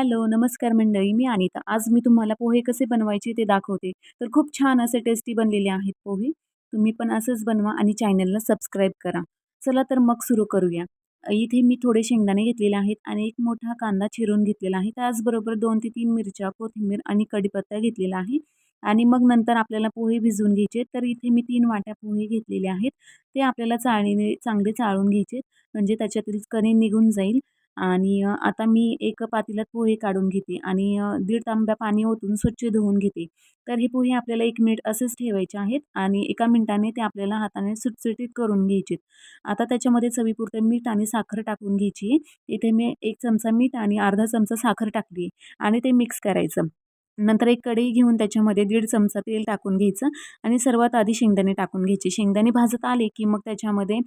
Hello नमस्कार मंडळी मी अनिता. आज मी तुम्हाला पोहे कसे बनवायचे ते दाखवते. तर खूप छान असे टेस्टी बनलेले आहेत पोहे. तुम्ही पण असंच बनवा आणि चॅनलला सबस्क्राईब करा. चला तर मग सुरू करूया. इथे मी थोडे शेंगदाणे घेतलेले आहेत आणि एक मोठा कांदा चिरून घेतलेला आहे. त्याचबरोबर दोन ते तीन मिरच्या कोथिंबीर आणि कढीपत्ता घेतलेला आहे. आणि मग नंतर आपल्याला पोहे भिजवून घ्यायचे. तर इथे मी तीन वाट्या पोहे घेतलेले आहेत. ते आपल्याला चाळणीने चांगले चाळून घ्यायचे. म्हणजे त्याच्यातील कणी निघून जाईल. आणि आता मी एक पातेल्यात पोहे काढून घेते आणि दीड तांब्या पाणी ओतून स्वच्छ धुवून घेते. तर हे पोहे आपल्याला एक मिनिट असेच ठेवायचे आहेत आणि एका मिनिटाने ते आपल्याला हाताने सुटसुटीत करून घ्यायचे आता त्याच्यामध्ये चवीपुरतं मीठ आणि साखर टाकून घ्यायची. इथे मी एक चमचा मीठ आणि अर्धा चमचा साखर टाकली आणि ते मिक्स करायचं. नंतर एक कढई घेऊन त्याच्यामध्ये दीड चमचा तेल टाकून घ्यायचं आणि सर्वात आधी शेंगदाणे टाकून घ्यायचे. शेंगदाणे भाजत आले की मग त्याच्यामध्ये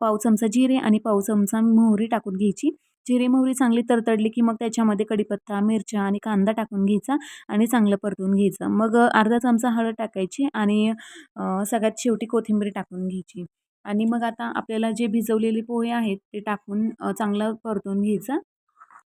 पाव चमचा जिरे आणि पाव चमचा मोहरी टाकून घ्यायची. जिरे मोहरी चांगली तरतडली की मग त्याच्यामध्ये कढीपत्ता मिरच्या आणि कांदा टाकून घ्यायचा आणि चांगलं परतून घ्यायचं. मग अर्धा चमचा हळद टाकायची आणि सगळ्यात शेवटी कोथिंबीर टाकून घ्यायची. आणि मग आता आपल्याला जे भिजवलेले पोहे आहेत ते टाकून चांगलं परतून घ्यायचं.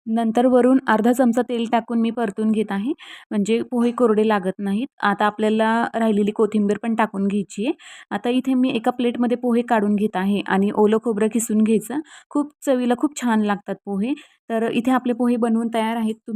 नंतर वरून अर्धा चमचा तेल टाकून मी परतून घेत आहे. म्हणजे पोहे कोरडे लागत नाहीत. आता आपल्याला राहिलेली कोथिंबीर पण टाकून घ्यायची आहे. आता इथे मी एका प्लेटमध्ये पोहे काढून घेत आहे आणि ओलं खोबरं किसून घ्यायचं. खूप चवीला खूप छान लागतात पोहे. तर इथे आपले पोहे बनवून तयार आहेत. तुम्ही